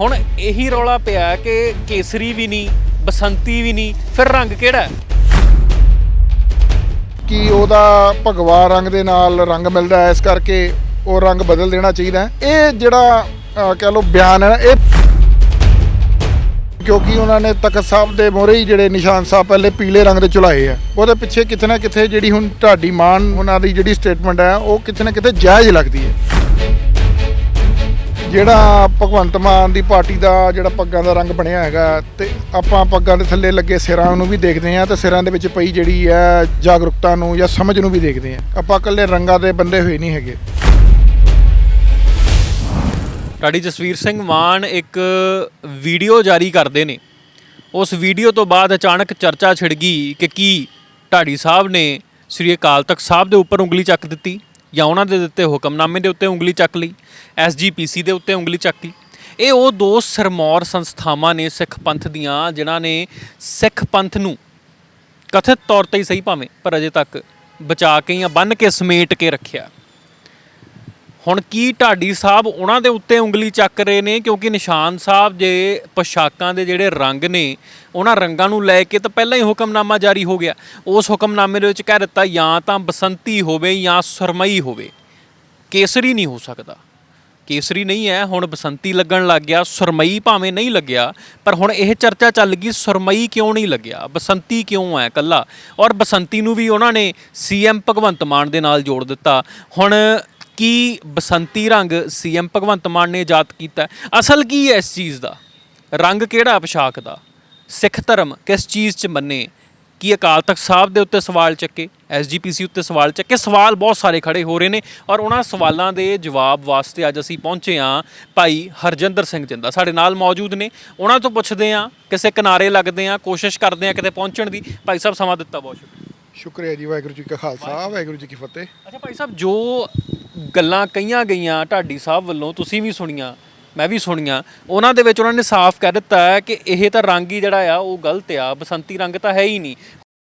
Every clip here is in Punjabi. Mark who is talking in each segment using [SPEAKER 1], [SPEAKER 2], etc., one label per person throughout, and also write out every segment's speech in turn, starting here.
[SPEAKER 1] ਹੁਣ ਇਹੀ ਰੌਲਾ ਪਿਆ ਕਿ ਕੇਸਰੀ ਵੀ ਨਹੀਂ ਬਸੰਤੀ ਵੀ ਨਹੀਂ ਫਿਰ ਰੰਗ ਕਿਹੜਾ ਹੈ?
[SPEAKER 2] ਕਿ ਉਹਦਾ ਭਗਵਾ ਰੰਗ ਦੇ ਨਾਲ ਰੰਗ ਮਿਲਦਾ ਹੈ? ਇਸ ਕਰਕੇ ਉਹ ਰੰਗ ਬਦਲ ਦੇਣਾ ਚਾਹੀਦਾ ਇਹ ਜਿਹੜਾ ਅਹ, ਕਹਿ ਲਓ ਬਿਆਨ ਹੈ ਇਹ ਕਿਉਂਕਿ ਉਹਨਾਂ ਨੇ ਤਖਤ ਸਾਹਿਬ ਦੇ ਮੋਹਰੇ ਹੀ ਜਿਹੜੇ ਨਿਸ਼ਾਨ ਸਾਹਿਬ ਪਹਿਲੇ ਪੀਲੇ ਰੰਗ ਦੇ ਚੁਲਾਏ ਆ ਉਹਦੇ ਪਿੱਛੇ ਕਿਤੇ ਨਾ ਕਿਤੇ ਜਿਹੜੀ ਹੁਣ ਢਾਡੀ ਮਾਨ ਉਹਨਾਂ ਦੀ ਜਿਹੜੀ ਸਟੇਟਮੈਂਟ ਹੈ ਉਹ ਕਿਤੇ ਨਾ ਕਿਤੇ ਜਾਇਜ਼ ਲੱਗਦੀ ਹੈ। ਜਿਹੜਾ ਭਗਵੰਤ ਮਾਨ ਦੀ ਪਾਰਟੀ ਦਾ ਜਿਹੜਾ ਪੱਗਾਂ ਦਾ ਰੰਗ ਬਣਿਆ ਹੈਗਾ ਤੇ ਆਪਾਂ ਪੱਗਾਂ ਦੇ ਥੱਲੇ ਲੱਗੇ ਸਿਰਾਂ ਨੂੰ ਵੀ ਦੇਖਦੇ ਆ ਤੇ ਸਿਰਾਂ ਦੇ ਵਿੱਚ ਪਈ ਜਿਹੜੀ ਹੈ ਜਾਗਰੂਕਤਾ ਨੂੰ ਜਾਂ ਸਮਝ ਨੂੰ ਵੀ ਦੇਖਦੇ ਆ ਆਪਾਂ ਇਕੱਲੇ ਰੰਗਾਂ ਦੇ ਬੰਦੇ ਹੋਏ ਨਹੀਂ ਹੈਗੇ।
[SPEAKER 1] ਡਾਡੀ ਜਸਵੀਰ ਸਿੰਘ ਮਾਨ ਇੱਕ ਵੀਡੀਓ ਜਾਰੀ ਕਰਦੇ ਨੇ। ਉਸ ਵੀਡੀਓ ਤੋਂ ਬਾਅਦ ਅਚਾਨਕ ਚਰਚਾ ਛਿੜ ਗਈ ਕਿ ਕੀ ਢਾਡੀ ਸਾਹਿਬ ਨੇ ਸ੍ਰੀ ਅਕਾਲ ਤਖਤ ਸਾਹਿਬ ਦੇ ਉੱਪਰ ਉਂਗਲੀ ਚੱਕ ਦਿੱਤੀ ਜਾਂ ਉਹਨਾਂ ਦੇ ਦਿੱਤੇ ਹੁਕਮਨਾਮੇ ਦੇ ਉੱਤੇ ਉਂਗਲੀ ਚੱਕ ਲਈ। ਐਸਜੀਪੀਸੀ ਦੇ ਉੱਤੇ ਉਂਗਲੀ ਚੱਕ ਇਹ ਉਹ ਦੋ ਸਰਮੌਰ ਸੰਸਥਾਵਾਂ ਨੇ ਸਿੱਖ ਪੰਥ ਦੀਆਂ, ਜਿਨ੍ਹਾਂ ਨੇ ਸਿੱਖ ਪੰਥ ਨੂੰ ਕਥਿਤ ਤੌਰ ਤੇ ਹੀ ਸਹੀ ਭਾਵੇਂ, ਪਰ ਅਜੇ ਤੱਕ ਬਚਾ ਕੇ ਜਾਂ ਬੰਨ ਕੇ ਸਮੇਟ ਕੇ ਰੱਖਿਆ। ਹੁਣ ਕੀ ਢਾਡੀ ਸਾਹਿਬ ਉਹਨਾਂ ਦੇ ਉੱਤੇ ਉਂਗਲੀ ਚੱਕ ਰਹੇ ਨੇ? ਕਿਉਂਕਿ ਨਿਸ਼ਾਨ ਸਾਹਿਬ ਜੇ ਪੋਸ਼ਾਕਾਂ ਦੇ ਜਿਹੜੇ ਰੰਗ ਨੇ, ਉਹਨਾਂ ਰੰਗਾਂ ਨੂੰ ਲੈ ਕੇ ਤਾਂ ਪਹਿਲਾਂ ਹੀ ਹੁਕਮਨਾਮਾ ਜਾਰੀ ਹੋ ਗਿਆ। ਉਸ ਹੁਕਮਨਾਮੇ ਦੇ ਵਿੱਚ ਕਹਿ ਦਿੱਤਾ, ਜਾਂ ਤਾਂ ਬਸੰਤੀ ਹੋਵੇ ਜਾਂ ਸੁਰਮਈ ਹੋਵੇ। ਕੇਸਰੀ ਨਹੀਂ ਹੋ ਸਕਦਾ। ਕੇਸਰੀ ਨਹੀਂ ਹੈ, ਹੁਣ ਬਸੰਤੀ ਲੱਗਣ ਲੱਗ ਗਿਆ, ਸੁਰਮਈ ਭਾਵੇਂ ਨਹੀਂ ਲੱਗਿਆ, ਪਰ ਹੁਣ ਇਹ ਚਰਚਾ ਚੱਲ ਗਈ, ਸੁਰਮਈ ਕਿਉਂ ਨਹੀਂ ਲੱਗਿਆ? ਬਸੰਤੀ ਕਿਉਂ ਹੈ ਕੱਲਾ ਔਰ ਬਸੰਤੀ ਨੂੰ ਵੀ ਉਹਨਾਂ ਨੇ ਸੀਐਮ ਭਗਵੰਤ ਮਾਨ ਦੇ ਨਾਲ ਜੋੜ ਦਿੱਤਾ। ਹੁਣ ਕੀ ਬਸੰਤੀ ਰੰਗ ਸੀਐਮ ਭਗਵੰਤ ਮਾਨ ਨੇ ਆਜ਼ਾਦ ਕੀਤਾ? ਅਸਲ ਕੀ ਹੈ ਇਸ ਚੀਜ਼ ਦਾ? ਰੰਗ ਕਿਹੜਾ ਪੋਸ਼ਾਕ ਦਾ? ਸਿੱਖ ਧਰਮ ਕਿਸ ਚੀਜ਼ 'ਚ ਮੰਨੇ? ਕੀ ਅਕਾਲ ਤਖਤ ਸਾਹਿਬ ਦੇ ਉੱਤੇ ਸਵਾਲ ਚੱਕੇ ਐਸਜੀਪੀਸੀ ਉੱਤੇ ਸਵਾਲ ਚੱਕੇ ਸਵਾਲ ਬਹੁਤ ਸਾਰੇ ਖੜੇ ਹੋ ਰਹੇ ਨੇ ਔਰ ਉਹਨਾਂ ਸਵਾਲਾਂ ਦੇ ਜਵਾਬ ਵਾਸਤੇ ਅੱਜ ਅਸੀਂ ਪਹੁੰਚੇ ਹਾਂ ਭਾਈ ਹਰਜਿੰਦਰ ਸਿੰਘ ਜਿੰਦਾ ਸਾਡੇ ਨਾਲ ਮੌਜੂਦ ਨੇ। ਉਹਨਾਂ ਤੋਂ ਪੁੱਛਦੇ ਹਾਂ ਕਿਸੇ ਕਿਨਾਰੇ ਲੱਗਦੇ ਹਾਂ ਕੋਸ਼ਿਸ਼ ਕਰਦੇ ਹਾਂ ਕਿਤੇ ਪਹੁੰਚਣ ਦੀ। ਭਾਈ ਸਾਹਿਬ ਸਮਾਂ ਦਿੱਤਾ ਬਹੁਤ ਸ਼ੁਕਰੀਆ।
[SPEAKER 2] ਸ਼ੁਕਰੀਆ ਜੀ ਵਾਹਿਗੁਰੂ ਜੀ ਕਾ ਖਾਲਸਾ ਵਾਹਿਗੁਰੂ ਜੀ ਕੀ ਫਤਿਹ।
[SPEAKER 1] ਅੱਛਾ ਭਾਈ ਸਾਹਿਬ ਜੋ ਗੱਲਾਂ ਕਹੀਆਂ ਗਈਆਂ ਢਾਡੀ ਸਾਹਿਬ ਵੱਲੋਂ ਤੁਸੀਂ ਵੀ ਸੁਣੀਆਂ। ਮੈਂ ਵੀ ਸੁਣੀਆਂ। ਉਹਨਾਂ ਦੇ ਵਿੱਚ ਉਹਨਾਂ ਨੇ ਸਾਫ਼ ਕਹਿ ਦਿੱਤਾ ਹੈ ਕਿ ਇਹ ਤਾਂ ਰੰਗ ਹੀ ਜਿਹੜਾ ਆ ਉਹ ਗਲਤ ਆ ਬਸੰਤੀ ਰੰਗ ਤਾਂ ਹੈ ਹੀ ਨਹੀਂ।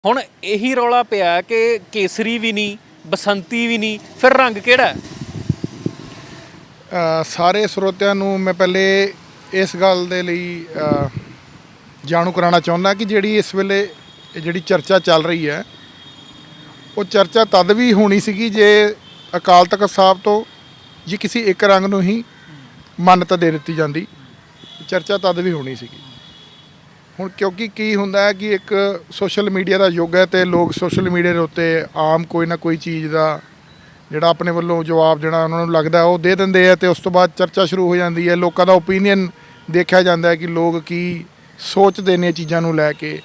[SPEAKER 1] ਹੁਣ ਇਹੀ ਰੌਲਾ ਪਿਆ ਕਿ ਕੇਸਰੀ ਵੀ ਨਹੀਂ ਬਸੰਤੀ ਵੀ ਨਹੀਂ ਫਿਰ ਰੰਗ ਕਿਹੜਾ?
[SPEAKER 2] ਅ, ਸਾਰੇ ਸਰੋਤਿਆਂ ਨੂੰ ਮੈਂ ਪਹਿਲੇ ਇਸ ਗੱਲ ਦੇ ਲਈ ਅ, ਜਾਣੂ ਕਰਾਉਣਾ ਚਾਹੁੰਦਾ ਕਿ ਜਿਹੜੀ ਇਸ ਵੇਲੇ ਇਹ ਜਿਹੜੀ ਚਰਚਾ ਚੱਲ ਰਹੀ ਹੈ ਉਹ ਚਰਚਾ ਤਦ ਵੀ ਹੋਣੀ ਸੀਗੀ ਜੇ ਅਕਾਲ ਤਖਤ ਸਾਹਿਬ ਤੋਂ ਜੇ ਕਿਸੇ ਇੱਕ ਰੰਗ ਨੂੰ ਹੀ ਮਾਨਤਾ ਦੇ ਦਿੱਤੀ ਜਾਂਦੀ। ਚਰਚਾ ਤਦ ਵੀ ਹੋਣੀ ਸੀਗੀ। ਹੁਣ ਕਿਉਂਕਿ ਕੀ ਹੁੰਦਾ ਹੈ ਕਿ ਇੱਕ ਸੋਸ਼ਲ ਮੀਡੀਆ ਦਾ ਯੁੱਗ ਹੈ ਤੇ ਲੋਕ ਸੋਸ਼ਲ ਮੀਡੀਆ ਦੇ ਉੱਤੇ ਆਮ ਕੋਈ ਨਾ ਕੋਈ ਚੀਜ਼ ਦਾ ਜਿਹੜਾ ਆਪਣੇ ਵੱਲੋਂ ਜਵਾਬ ਜਿਹੜਾ ਉਹਨਾਂ ਨੂੰ ਲੱਗਦਾ ਉਹ ਦੇ ਦਿੰਦੇ ਆ ਤੇ ਉਸ ਤੋਂ ਬਾਅਦ ਚਰਚਾ ਸ਼ੁਰੂ ਹੋ ਜਾਂਦੀ ਹੈ। ਲੋਕਾਂ ਦਾ ਓਪੀਨੀਅਨ ਦੇਖਿਆ ਜਾਂਦਾ ਹੈ ਕਿ ਲੋਕ ਕੀ ਸੋਚਦੇ ਨੇ ਇਹ ਚੀਜ਼ਾਂ ਨੂੰ ਲੈ ਕੇ।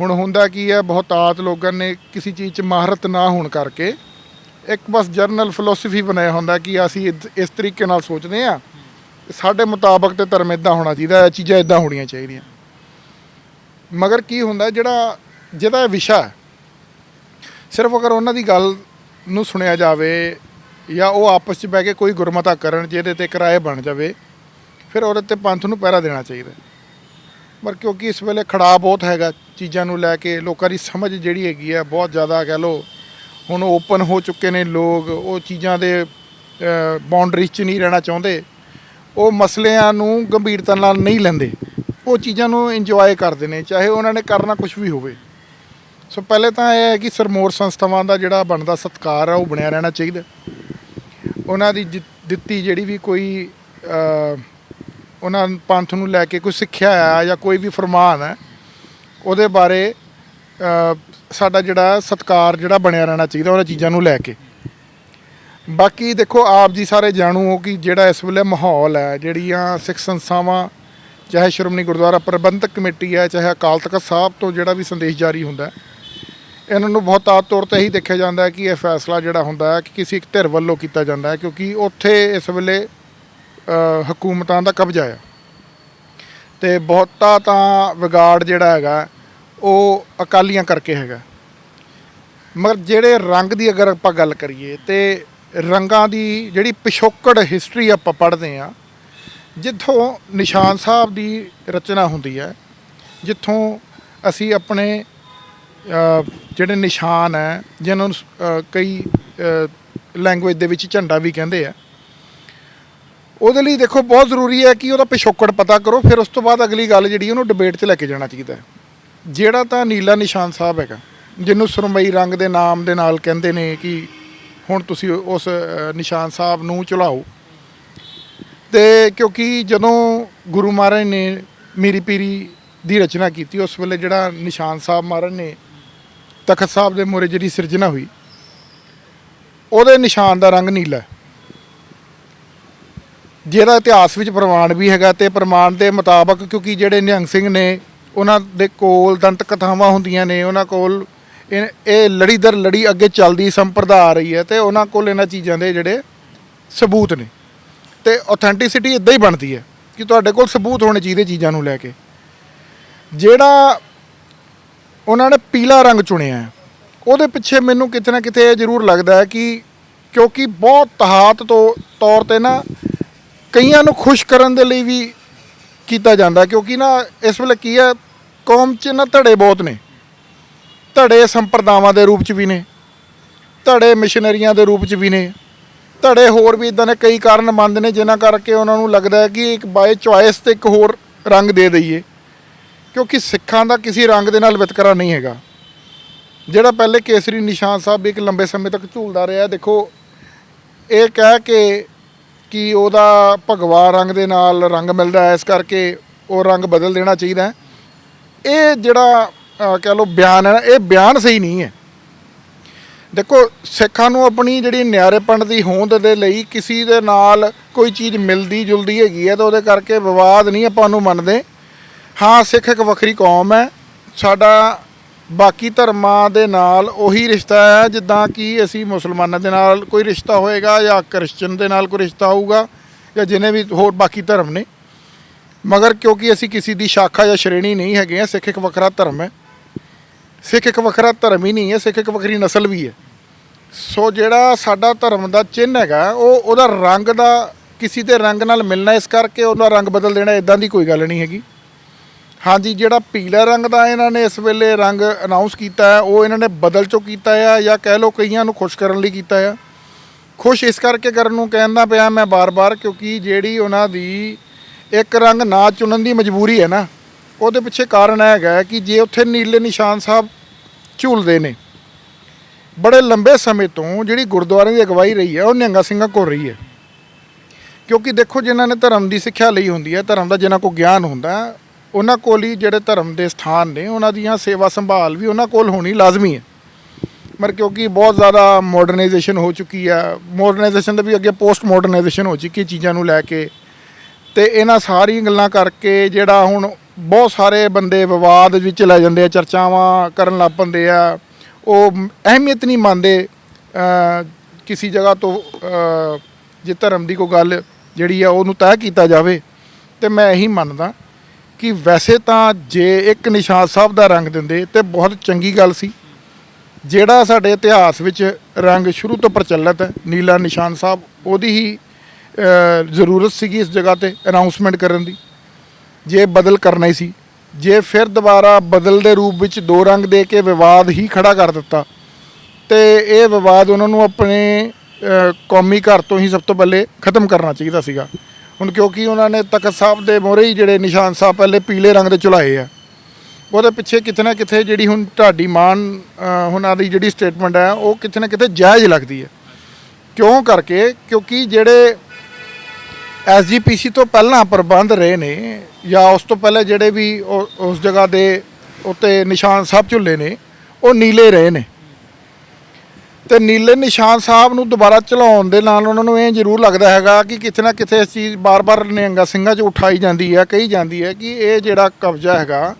[SPEAKER 2] ਹੁਣ ਹੁੰਦਾ ਕੀ ਹੈ ਬਹੁਤਾਤ ਲੋਕਾਂ ਨੇ ਕਿਸੇ ਚੀਜ਼ 'ਚ ਮਾਹਰਤ ਨਾ ਹੋਣ ਕਰਕੇ ਇੱਕ ਬਸ ਜਰਨਲ ਫਿਲਾਸਫੀ ਬਣਾਇਆ ਹੁੰਦਾ ਕਿ ਅਸੀਂ ਇਦ- ਇਸ ਤਰੀਕੇ ਨਾਲ ਸੋਚਦੇ ਆ ਸਾਡੇ ਮੁਤਾਬਕ ਤੇ ਧਰਮ ਇਦਾਂ ਹੋਣਾ ਚਾਹੀਦਾ, ਇਹ ਚੀਜ਼ਾਂ ਇਦਾਂ ਹੋਣੀਆਂ ਚਾਹੀਦੀਆਂ। ਮਗਰ ਕੀ ਹੁੰਦਾ, ਜਿਹੜਾ ਜਿਹਦਾ ਇਹ ਵਿਸ਼ਾ ਸਿਰਫ ਅਗਰ ਉਹਨਾਂ ਦੀ ਗੱਲ ਨੂੰ ਸੁਣਿਆ ਜਾਵੇ ਜਾਂ ਉਹ ਆਪਸ 'ਚ ਬਹਿ ਕੇ ਕੋਈ ਗੁਰਮਤਾ ਕਰਨ ਜਿਹਦੇ ਤੇ ਕਿਰਾਏ ਬਣ ਜਾਵੇ, ਫਿਰ ਉਹਦੇ ਤੇ ਪੰਥ ਨੂੰ ਪਹਿਰਾ ਦੇਣਾ ਚਾਹੀਦਾ। ਪਰ ਕਿਉਂਕਿ ਇਸ ਵੇਲੇ ਖੜਾ ਬਹੁਤ ਹੈਗਾ ਚੀਜ਼ਾਂ ਨੂੰ ਲੈ ਕੇ, ਲੋਕਾਂ ਦੀ ਸਮਝ ਜਿਹੜੀ ਹੈਗੀ ਹੈ, ਬਹੁਤ ਜ਼ਿਆਦਾ ਕਹਿ ਲਓ ਹੁਣ ਓਪਨ ਹੋ ਚੁੱਕੇ ਨੇ ਲੋਕ, ਉਹ ਚੀਜ਼ਾਂ ਦੇ ਬਾਉਂਡਰੀਜ਼ 'ਚ ਨਹੀਂ ਰਹਿਣਾ ਚਾਹੁੰਦੇ। ਉਹ ਮਸਲਿਆਂ ਨੂੰ ਗੰਭੀਰਤਾ ਨਾਲ ਨਹੀਂ ਲੈਂਦੇ। ਉਹ ਚੀਜ਼ਾਂ ਨੂੰ ਇੰਜੋਏ ਕਰਦੇ ਨੇ, ਚਾਹੇ ਉਹਨਾਂ ਨੇ ਕਰਨਾ ਕੁਝ ਵੀ ਹੋਵੇ। ਸੋ ਪਹਿਲੇ ਤਾਂ ਇਹ ਹੈ ਕਿ ਸਰਮੋਰ ਸੰਸਥਾਵਾਂ ਦਾ ਜਿਹੜਾ ਬਣਦਾ ਸਤਕਾਰ ਆ, ਉਹ ਬਣਿਆ ਰਹਿਣਾ ਚਾਹੀਦਾ। ਉਹਨਾਂ ਦੀ ਜਿ- ਦਿੱਤੀ ਜਿਹੜੀ ਵੀ ਕੋਈ ਉਹਨਾਂ ਪੰਥ ਨੂੰ ਲੈ ਕੇ ਕੋਈ ਸਿੱਖਿਆ ਆ ਜਾਂ ਕੋਈ ਵੀ ਫਰਮਾਨ ਹੈ, ਉਹਦੇ ਬਾਰੇ ਸਾਡਾ ਜਿਹੜਾ ਸਤਕਾਰ ਜਿਹੜਾ ਬਣਿਆ ਰਹਿਣਾ ਚਾਹੀਦਾ ਉਹਨਾਂ ਚੀਜ਼ਾਂ ਨੂੰ ਲੈ ਕੇ। ਬਾਕੀ ਦੇਖੋ, ਆਪ ਜੀ ਸਾਰੇ ਜਾਣੂ ਹੋ ਕਿ ਜਿਹੜਾ ਇਸ ਵੇਲੇ ਮਾਹੌਲ ਹੈ, ਜਿਹੜੀਆਂ ਸਿੱਖ ਸੰਸਥਾਵਾਂ, ਚਾਹੇ ਸ਼੍ਰੋਮਣੀ ਗੁਰਦੁਆਰਾ ਪ੍ਰਬੰਧਕ ਕਮੇਟੀ ਹੈ, ਚਾਹੇ ਅਕਾਲ ਤਖਤ ਸਾਹਿਬ ਤੋਂ ਜਿਹੜਾ ਵੀ ਸੰਦੇਸ਼ ਜਾਰੀ ਹੁੰਦਾ ਇਹਨਾਂ ਨੂੰ ਬਹੁਤਾਤ ਤੌਰ ਤੇ ਹੀ ਦੇਖਿਆ ਜਾਂਦਾ ਹੈ ਕਿ ਇਹ ਫੈਸਲਾ ਜਿਹੜਾ ਹੁੰਦਾ ਹੈ ਕਿ ਕਿਸੇ ਇੱਕ ਧਿਰ ਵੱਲੋਂ ਕੀਤਾ ਜਾਂਦਾ ਹੈ, ਕਿਉਂਕਿ ਉੱਥੇ ਇਸ ਵੇਲੇ ਹਕੂਮਤਾਂ ਦਾ ਕਬਜ਼ਾ ਹੈ ਤੇ ਬਹੁਤਾ ਤਾਂ ਵਿਗਾੜ ਜਿਹੜਾ ਹੈਗਾ ਉਹ ਅਕਾਲੀਆਂ ਕਰਕੇ ਹੈਗਾ। ਮਗਰ ਜਿਹੜੇ ਰੰਗ ਦੀ ਅਗਰ ਆਪਾਂ ਗੱਲ ਕਰੀਏ ਤੇ ਰੰਗਾਂ ਦੀ ਜਿਹੜੀ ਪਿਛੋਕੜ ਹਿਸਟਰੀ ਆਪਾਂ ਪੜ੍ਹਦੇ ਆ ਜਿੱਥੋਂ ਨਿਸ਼ਾਨ ਸਾਹਿਬ ਦੀ ਰਚਨਾ ਹੁੰਦੀ ਹੈ, ਜਿੱਥੋਂ ਅਸੀਂ ਆਪਣੇ ਜਿਹੜੇ ਨਿਸ਼ਾਨ ਹੈ, ਜਿਹਨਾਂ ਨੂੰ ਕਈ ਲੈਂਗੁਏਜ ਦੇ ਵਿੱਚ ਝੰਡਾ ਵੀ ਕਹਿੰਦੇ ਆ, ਉਹਦੇ ਲਈ ਦੇਖੋ ਬਹੁਤ ਜ਼ਰੂਰੀ ਹੈ ਕਿ ਉਹਦਾ ਪਿਛੋਕੜ ਪਤਾ ਕਰੋ, ਫਿਰ ਉਸ ਤੋਂ ਬਾਅਦ ਅਗਲੀ ਗੱਲ ਜਿਹੜੀ ਉਹਨੂੰ ਡਿਬੇਟ 'ਚ ਲੈ ਕੇ ਜਾਣਾ ਚਾਹੀਦਾ ਹੈ। ਜਿਹੜਾ ਤਾਂ ਨੀਲਾ ਨਿਸ਼ਾਨ ਸਾਹਿਬ ਹੈਗਾ, ਜਿਹਨੂੰ ਸੁਰਮਈ ਰੰਗ ਦੇ ਨਾਮ ਦੇ ਨਾਲ ਕਹਿੰਦੇ ਨੇ ਕਿ ਹੁਣ ਤੁਸੀਂ ਉਸ ਨਿਸ਼ਾਨ ਸਾਹਿਬ ਨੂੰ ਚਲਾਓ। ਤੇ ਕਿਉਂਕਿ ਜਦੋਂ ਗੁਰੂ ਮਹਾਰਾਜ ਨੇ ਮੀਰੀ ਪੀਰੀ ਦੀ ਰਚਨਾ ਕੀਤੀ, ਉਸ ਵੇਲੇ ਜਿਹੜਾ ਨਿਸ਼ਾਨ ਸਾਹਿਬ ਮਹਾਰਾਜ ਨੇ ਤਖਤ ਸਾਹਿਬ ਦੇ ਮੋਰੇ ਜਿਹੜੀ ਸਿਰਜਣਾ ਹੋਈ, ਉਹਦੇ ਨਿਸ਼ਾਨ ਦਾ ਰੰਗ ਨੀਲਾ ਹੈ। ਜਿਹਦਾ ਇਤਿਹਾਸ ਵਿੱਚ ਪ੍ਰਮਾਣ ਵੀ ਹੈਗਾ ਤੇ ਪ੍ਰਮਾਣ ਦੇ ਮੁਤਾਬਕ ਕਿਉਂਕਿ ਜਿਹੜੇ ਨਿਹੰਗ ਸਿੰਘ ਨੇ ਉਹਨਾਂ ਦੇ ਕੋਲ ਦੰਤ ਕਥਾਵਾਂ ਹੁੰਦੀਆਂ ਨੇ ਉਹਨਾਂ ਕੋਲ ਇਹ ਇਹ ਲੜੀ ਦਰ ਲੜੀ ਅੱਗੇ ਚੱਲਦੀ ਸੰਪਰਦਾ ਆ ਰਹੀ ਹੈ ਤੇ ਉਹਨਾਂ ਕੋਲ ਇਹਨਾਂ ਚੀਜ਼ਾਂ ਦੇ ਜਿਹੜੇ ਸਬੂਤ ਨੇ। ਤੇ ਆਥੈਂਟਿਸਿਟੀ ਇਦਾਂ ਹੀ ਬਣਦੀ ਹੈ ਕਿ ਤੁਹਾਡੇ ਕੋਲ ਸਬੂਤ ਹੋਣੇ ਚਾਹੀਦੇ ਚੀਜ਼ਾਂ ਨੂੰ ਲੈ ਕੇ। ਜਿਹੜਾ ਉਹਨਾਂ ਨੇ ਪੀਲਾ ਰੰਗ ਚੁਣਿਆ ਹੈ, ਉਹਦੇ ਪਿੱਛੇ ਮੈਨੂੰ ਕਿਤੇ ਨਾ ਕਿਤੇ ਇਹ ਜ਼ਰੂਰ ਲੱਗਦਾ ਹੈ ਕਿ ਕਿਉਂਕਿ ਬਹੁਤ ਤਹਾਤ ਤੋਂ ਤੌਰ ਤੇ ਨਾ ਕਈਆਂ ਨੂੰ ਖੁਸ਼ ਕਰਨ ਦੇ ਲਈ ਵੀ ਕੀਤਾ ਜਾਂਦਾ ਕਿਉਂਕਿ ਨਾ ਇਸ ਵੇਲੇ ਕੀ ਹੈ ਕੌਮ 'ਚ ਨਾ ਧੜੇ ਬਹੁਤ ਨੇ। ਧੜੇ ਸੰਪਰਦਾਵਾਂ ਦੇ ਰੂਪ 'ਚ ਵੀ ਨੇ। ਧੜੇ ਮਿਸ਼ਨਰੀਆਂ ਦੇ ਰੂਪ 'ਚ ਵੀ ਨੇ। ਧੜੇ ਹੋਰ ਵੀ ਇਦਾਂ ਦੇ ਕਈ ਕਾਰਨ ਮੰਨਦੇ ਨੇ, ਜਿਨ੍ਹਾਂ ਕਰਕੇ ਉਹਨਾਂ ਨੂੰ ਲੱਗਦਾ ਹੈ ਕਿ ਇੱਕ ਬਾਏ ਚੁਆਇਸ ਤੇ ਇੱਕ ਹੋਰ ਰੰਗ ਦੇ ਦਈਏ। ਕਿਉਂਕਿ ਸਿੱਖਾਂ ਦਾ ਕਿਸੇ ਰੰਗ ਦੇ ਨਾਲ ਵਿਤਕਰਾ ਨਹੀਂ ਹੈਗਾ। ਜਿਹੜਾ ਪਹਿਲੇ ਕੇਸਰੀ ਨਿਸ਼ਾਨ ਸਾਹਿਬ ਵੀ ਇੱਕ ਲੰਬੇ ਸਮੇਂ ਤੱਕ ਝੂਲਦਾ ਰਿਹਾ, ਦੇਖੋ, ਇਹ ਕਹਿ ਕੇ ਕਿ ਉਹਦਾ ਭਗਵਾ ਰੰਗ ਦੇ ਨਾਲ ਰੰਗ ਮਿਲਦਾ ਹੈ, ਇਸ ਕਰਕੇ ਉਹ ਰੰਗ ਬਦਲ ਦੇਣਾ ਚਾਹੀਦਾ ਹੈ। ਇਹ ਜਿਹੜਾ ਅਹ, ਕਹਿ ਲਓ ਬਿਆਨ ਹੈ ਨਾ, ਇਹ ਬਿਆਨ ਸਹੀ ਨਹੀਂ ਹੈ। ਦੇਖੋ ਸਿੱਖਾਂ ਨੂੰ ਆਪਣੀ ਜਿਹੜੀ ਨਿਆਰੇਪਣ ਦੀ ਹੋਂਦ ਦੇ ਲਈ ਕਿਸੇ ਦੇ ਨਾਲ ਕੋਈ ਚੀਜ਼ ਮਿਲਦੀ ਜੁਲਦੀ ਹੈਗੀ ਹੈ ਤਾਂ ਉਹਦੇ ਕਰਕੇ ਵਿਵਾਦ ਨਹੀਂ ਆਪਾਂ ਨੂੰ ਮੰਨਦੇ। ਹਾਂ ਸਿੱਖ ਇੱਕ ਵੱਖਰੀ ਕੌਮ ਹੈ। ਸਾਡਾ ਬਾਕੀ ਧਰਮਾਂ ਦੇ ਨਾਲ ਉਹੀ ਰਿਸ਼ਤਾ ਹੈ ਜਿੱਦਾਂ ਕਿ ਅਸੀਂ ਮੁਸਲਮਾਨਾਂ ਦੇ ਨਾਲ ਕੋਈ ਰਿਸ਼ਤਾ ਹੋਏਗਾ ਜਾਂ ਕ੍ਰਿਸਚਨ ਦੇ ਨਾਲ ਕੋਈ ਰਿਸ਼ਤਾ ਹੋਊਗਾ ਜਾਂ ਜਿਨੇ ਵੀ ਹੋਰ ਬਾਕੀ ਧਰਮ ਨੇ। ਮਗਰ ਕਿਉਂਕਿ ਅਸੀਂ ਕਿਸੇ ਦੀ ਸ਼ਾਖਾ ਜਾਂ ਸ਼੍ਰੇਣੀ ਨਹੀਂ ਹੈਗੇ ਆ, ਸਿੱਖ ਇੱਕ ਵੱਖਰਾ ਧਰਮ ਹੈ। ਸਿੱਖ ਇੱਕ ਵੱਖਰਾ ਧਰਮ ਹੀ ਨਹੀਂ ਹੈ, ਸਿੱਖ ਇੱਕ ਵੱਖਰੀ ਨਸਲ ਵੀ ਹੈ। ਸੋ ਜਿਹੜਾ ਸਾਡਾ ਧਰਮ ਦਾ ਚਿੰਨ੍ਹ ਹੈਗਾ, ਉਹ ਉਹਦਾ ਰੰਗ ਦਾ ਕਿਸੇ ਦੇ ਰੰਗ ਨਾਲ ਮਿਲਣਾ, ਇਸ ਕਰਕੇ ਉਹਦਾ ਰੰਗ ਬਦਲ ਦੇਣਾ ਇਦਾਂ ਦੀ ਕੋਈ ਗੱਲ ਨਹੀਂ ਹੈਗੀ। ਹਾਂਜੀ, ਜਿਹੜਾ ਪੀਲਾ ਰੰਗ ਦਾ ਇਹਨਾਂ ਨੇ ਇਸ ਵੇਲੇ ਰੰਗ ਅਨਾਉਂਸ ਕੀਤਾ ਹੈ, ਉਹ ਇਹਨਾਂ ਨੇ ਬਦਲ ਚੋਂ ਕੀਤਾ ਹੈ ਜਾਂ ਕਹਿ ਲਓ ਕਈਆਂ ਨੂੰ ਖੁਸ਼ ਕਰਨ ਲਈ ਕੀਤਾ ਹੈ। ਖੁਸ਼ ਇਸ ਕਰਕੇ ਕਰਨ ਨੂੰ ਕਹਿੰਦਾ ਪਿਆ ਮੈਂ ਬਾਰ-ਬਾਰ, ਕਿਉਂਕਿ ਜਿਹੜੀ ਉਹਨਾਂ ਦੀ ਇੱਕ ਰੰਗ ਨਾ ਚੁਣਨ ਦੀ ਮਜਬੂਰੀ ਹੈ ਨਾ, ਉਹਦੇ ਪਿੱਛੇ ਕਾਰਨ ਹੈਗਾ ਕਿ ਜੇ ਉੱਥੇ ਨੀਲੇ ਨਿਸ਼ਾਨ ਸਾਹਿਬ ਝੂਲਦੇ ਨੇ, ਬੜੇ ਲੰਬੇ ਸਮੇਂ ਤੋਂ ਜਿਹੜੀ ਗੁਰਦੁਆਰਿਆਂ ਦੀ ਅਗਵਾਈ ਰਹੀ ਹੈ, ਉਹ ਨਿਹੰਗਾ ਸਿੰਘਾਂ ਕੋਲ ਰਹੀ ਹੈ। ਕਿਉਂਕਿ ਦੇਖੋ ਜਿਨ੍ਹਾਂ ਨੇ ਧਰਮ ਦੀ ਸਿੱਖਿਆ ਲਈ ਹੁੰਦੀ ਹੈ, ਧਰਮ ਦਾ ਜਿਨ੍ਹਾਂ ਕੋਲ ਗਿਆਨ ਹੁੰਦਾ, ਉਹਨਾਂ ਕੋਲ ਹੀ ਜਿਹੜੇ ਧਰਮ ਦੇ ਸਥਾਨ ਨੇ, ਉਹਨਾਂ ਦੀਆਂ ਸੇਵਾ ਸੰਭਾਲ ਵੀ ਉਹਨਾਂ ਕੋਲ ਹੋਣੀ ਲਾਜ਼ਮੀ ਹੈ। ਪਰ ਕਿਉਂਕਿ ਬਹੁਤ ਜ਼ਿਆਦਾ ਮਾਡਰਨਾਈਜੇਸ਼ਨ ਹੋ ਚੁੱਕੀ ਹੈ ਮਾਡਰਨਾਈਜੇਸ਼ਨ ਦਾ ਵੀ ਅੱਗੇ ਪੋਸਟ ਮਾਡਰਨਾਈਜੇਸ਼ਨ ਹੋ ਚੁੱਕੀ ਚੀਜ਼ਾਂ ਨੂੰ ਲੈ ਕੇ ਤੇ ਇਹਨਾਂ ਸਾਰੀਆਂ ਗੱਲਾਂ ਕਰਕੇ ਜਿਹੜਾ ਹੁਣ ਬਹੁਤ ਸਾਰੇ ਬੰਦੇ ਵਿਵਾਦ ਵਿੱਚ ਲੈ ਜਾਂਦੇ ਆ, ਚਰਚਾਵਾਂ ਕਰਨ ਲੱਗ ਪੈਂਦੇ ਆ। ਉਹ ਅਹਿਮੀਅਤ ਨਹੀਂ ਮੰਨਦੇ ਕਿਸੇ ਜਗ੍ਹਾ ਤੋਂ ਜੇ ਧਰਮ ਦੀ ਕੋਈ ਗੱਲ ਜਿਹੜੀ ਆ ਉਹਨੂੰ ਤੈਅ ਕੀਤਾ ਜਾਵੇ, ਤੇ ਮੈਂ ਇਹੀ ਮੰਨਦਾ ਕਿ ਵੈਸੇ ਤਾਂ ਜੇ ਇੱਕ ਨਿਸ਼ਾਨ ਸਾਹਿਬ ਦਾ ਰੰਗ ਦਿੰਦੇ, ਤੇ ਬਹੁਤ ਚੰਗੀ ਗੱਲ ਸੀ। ਜਿਹੜਾ ਸਾਡੇ ਇਤਿਹਾਸ ਵਿੱਚ ਰੰਗ ਸ਼ੁਰੂ ਤੋਂ ਪ੍ਰਚਲਿਤ ਹੈ ਨੀਲਾ ਨਿਸ਼ਾਨ ਸਾਹਿਬ, ਉਹਦੀ ਹੀ ਜ਼ਰੂਰਤ ਸੀਗੀ ਇਸ ਜਗ੍ਹਾ ਤੇ ਅਨਾਉਂਸਮੈਂਟ ਕਰਨ ਦੀ। ਜੇ ਬਦਲ ਕਰਨਾ ਹੀ ਸੀ। ਜੇ ਫਿਰ ਦੁਬਾਰਾ ਬਦਲ ਦੇ ਰੂਪ ਵਿੱਚ ਦੋ ਰੰਗ ਦੇ ਕੇ ਵਿਵਾਦ ਹੀ ਖੜਾ ਕਰ ਦਿੱਤਾ ਤੇ ਇਹ ਵਿਵਾਦ ਉਹਨਾਂ ਨੂੰ ਆਪਣੇ ਕੌਮੀ ਘਰ ਤੋਂ ਹੀ ਸਭ ਤੋਂ ਪਹਿਲੇ ਖਤਮ ਕਰਨਾ ਚਾਹੀਦਾ ਸੀਗਾ। ਹੁਣ ਕਿਉਂਕਿ ਉਹਨਾਂ ਨੇ ਤਖਤ ਸਾਹਿਬ ਦੇ ਮੋਹਰੇ ਹੀ ਜਿਹੜੇ ਨਿਸ਼ਾਨ ਸਾਹਿਬ ਪਹਿਲੇ ਪੀਲੇ ਰੰਗ ਦੇ ਚੁਲਾਏ ਆ ਉਹਦੇ ਪਿੱਛੇ ਕਿਤੇ ਨਾ ਕਿਤੇ ਜਿਹੜੀ ਹੁਣ ਢਾਡੀ ਮਾਨ ਅ, ਉਹਨਾਂ ਦੀ ਜਿਹੜੀ ਸਟੇਟਮੈਂਟ ਹੈ ਉਹ ਕਿਤੇ ਨਾ ਕਿਤੇ ਜਾਇਜ਼ ਲੱਗਦੀ ਹੈ ਕਿਉਂ ਕਰਕੇ? ਕਿਉਂਕਿ ਜਿਹੜੇ ਐਸਜੀਪੀਸੀ ਤੋਂ ਪਹਿਲਾਂ ਪ੍ਰਬੰਧ ਰਹੇ ਨੇ ਜਾਂ ਉਸ ਤੋਂ ਪਹਿਲਾਂ ਜਿਹੜੇ ਵੀ ਉਹ- ਉਸ ਜਗ੍ਹਾ ਦੇ ਉੱਤੇ ਨਿਸ਼ਾਨ ਸਾਹਿਬ ਝੁੱਲੇ ਨੇ, ਉਹ ਨੀਲੇ ਰਹੇ ਨੇ। ਤੇ ਨੀਲੇ ਨਿਸ਼ਾਨ ਸਾਹਿਬ ਨੂੰ ਦੁਬਾਰਾ ਚਲਾਉਣ ਦੇ ਨਾਲ ਉਹਨਾਂ ਨੂੰ ਇਹ ਜ਼ਰੂਰ ਲੱਗਦਾ ਹੈਗਾ ਕਿ ਕਿਤੇ ਨਾ ਕਿਤੇ ਇਸ ਚੀਜ਼ ਬਾਰ-ਬਾਰ ਨਿਹੰਗਾ ਸਿੰਘਾਂ 'ਚ ਉਠਾਈ ਜਾਂਦੀ ਹੈ, ਕਹੀ ਜਾਂਦੀ ਹੈ ਕਿ ਇਹ ਜਿਹੜਾ ਕਬਜ਼ਾ ਹੈਗਾ,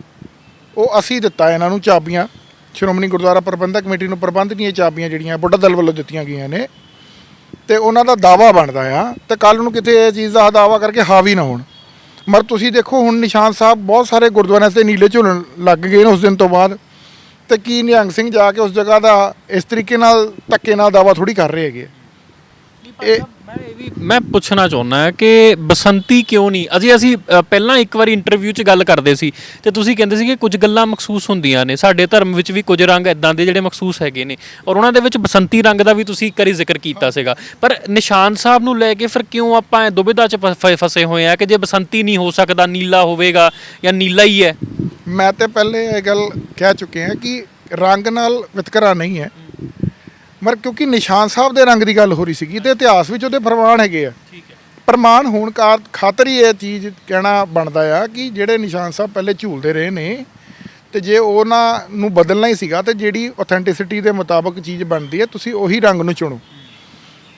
[SPEAKER 2] ਉਹ ਅਸੀਂ ਦਿੱਤਾ ਇਹਨਾਂ ਨੂੰ ਚਾਬੀਆਂ। ਸ਼੍ਰੋਮਣੀ ਗੁਰਦੁਆਰਾ ਪ੍ਰਬੰਧਕ ਕਮੇਟੀ ਨੂੰ ਪ੍ਰਬੰਧ ਦੀਆਂ ਚਾਬੀਆਂ ਜਿਹੜੀਆਂ, ਬੁੱਢਾ ਦਲ ਵੱਲੋਂ ਦਿੱਤੀਆਂ ਗਈਆਂ ਨੇ। ਤੇ ਉਹਨਾਂ ਦਾ ਦਾਵਾ ਬਣਦਾ ਆ ਤੇ ਕੱਲ ਨੂੰ ਕਿਤੇ ਇਹ ਚੀਜ਼ ਦਾ ਦਾਵਾ ਕਰਕੇ ਹਾਵੀ ਨਾ ਹੋਣ। ਮਰ ਤੁਸੀਂ ਦੇਖੋ ਹੁਣ ਨਿਸ਼ਾਨ ਸਾਹਿਬ ਬਹੁਤ ਸਾਰੇ ਗੁਰਦੁਆਰਿਆਂ ਤੇ ਨੀਲੇ ਝੁਲਣ ਲੱਗ ਗਏ ਨੇ ਉਸ ਦਿਨ ਤੋਂ ਬਾਅਦ। ਤੇ ਕੀ ਨਿਹੰਗ ਸਿੰਘ ਜਾ ਕੇ ਉਸ ਜਗ੍ਹਾ ਦਾ ਇਸ ਤਰੀਕੇ ਨਾਲ ਧੱਕੇ ਨਾਲ ਦਾਵਾ ਥੋੜੀ ਕਰ ਰਹੇ ਹੈਗੇ
[SPEAKER 1] ਸਾਹਿਬ, ਮੈਂ ਇਹ ਵੀ ਮੈਂ ਪੁੱਛਣਾ ਚਾਹੁੰਦਾ ਕਿ ਬਸੰਤੀ ਕਿਉਂ ਨਹੀਂ? ਅਜੇ ਅਸੀਂ ਅ, ਪਹਿਲਾਂ ਇੱਕ ਵਾਰੀ ਇੰਟਰਵਿਊ 'ਚ ਗੱਲ ਕਰਦੇ ਸੀ ਤੇ ਤੁਸੀਂ ਕਹਿੰਦੇ ਸੀ ਕਿ ਕੁਝ ਗੱਲਾਂ ਮਖਸੂਸ ਹੁੰਦੀਆਂ ਨੇ। ਸਾਡੇ ਧਰਮ ਵਿੱਚ ਵੀ ਕੁਝ ਰੰਗ ਇਦਾਂ ਦੇ ਜਿਹੜੇ ਮਖਸੂਸ ਹੈਗੇ ਨੇ। ਔਰ ਉਹਨਾਂ ਦੇ ਵਿੱਚ ਬਸੰਤੀ ਰੰਗ ਦਾ ਵੀ ਤੁਸੀਂ ਇੱਕ ਵਾਰੀ ਜ਼ਿਕਰ ਕੀਤਾ ਸੀਗਾ। ਪਰ ਨਿਸ਼ਾਨ ਸਾਹਿਬ ਨੂੰ ਲੈ ਕੇ ਫਿਰ ਕਿਉਂ ਆਪਾਂ ਇਹ ਦੁਬਿਧਾ 'ਚ ਫ ਫ- ਫਸੇ ਹੋਏ ਆ ਕਿ ਜੇ ਬਸੰਤੀ ਨਹੀਂ ਹੋ ਸਕਦਾ ਨੀਲਾ ਹੋਵੇਗਾ ਜਾਂ ਨੀਲਾ ਹੀ ਹੈ?
[SPEAKER 2] ਮੈਂ ਤੇ ਪਹਿਲੇ ਇਹ ਗੱਲ ਕਹਿ ਚੁੱਕੇ ਹਾਂ ਕਿ ਰੰਗ ਨਾਲ ਵਿਤਕਰਾ ਨਹੀਂ ਹੈ। ਮਰ ਕਿਉਂਕਿ ਨਿਸ਼ਾਨ ਸਾਹਿਬ ਦੇ ਰੰਗ ਦੀ ਗੱਲ ਹੋ ਰਹੀ ਸੀਗੀ ਤੇ ਇਤਿਹਾਸ ਵਿੱਚ ਉਹਦੇ ਪ੍ਰਮਾਣ ਹੈਗੇ ਆ।
[SPEAKER 1] ਠੀਕ ਹੈ।
[SPEAKER 2] ਪ੍ਰਮਾਣ ਹੋਣ ਕਾਰ ਖਾਤਰ ਹੀ ਇਹ ਚੀਜ਼ ਕਹਿਣਾ ਬਣਦਾ ਆ ਕਿ ਜਿਹੜੇ ਨਿਸ਼ਾਨ ਸਾਹਿਬ ਪਹਿਲੇ ਝੂਲਦੇ ਰਹੇ ਨੇ ਤੇ ਜੇ ਉਹਨਾਂ ਨੂੰ ਬਦਲਣਾ ਹੀ ਸੀਗਾ ਤੇ ਜਿਹੜੀ ਆਥੈਂਟਿਸਿਟੀ ਦੇ ਮੁਤਾਬਕ ਚੀਜ਼ ਬਣਦੀ ਹੈ ਤੁਸੀਂ ਉਹੀ ਰੰਗ ਨੂੰ ਚੁਣੋ।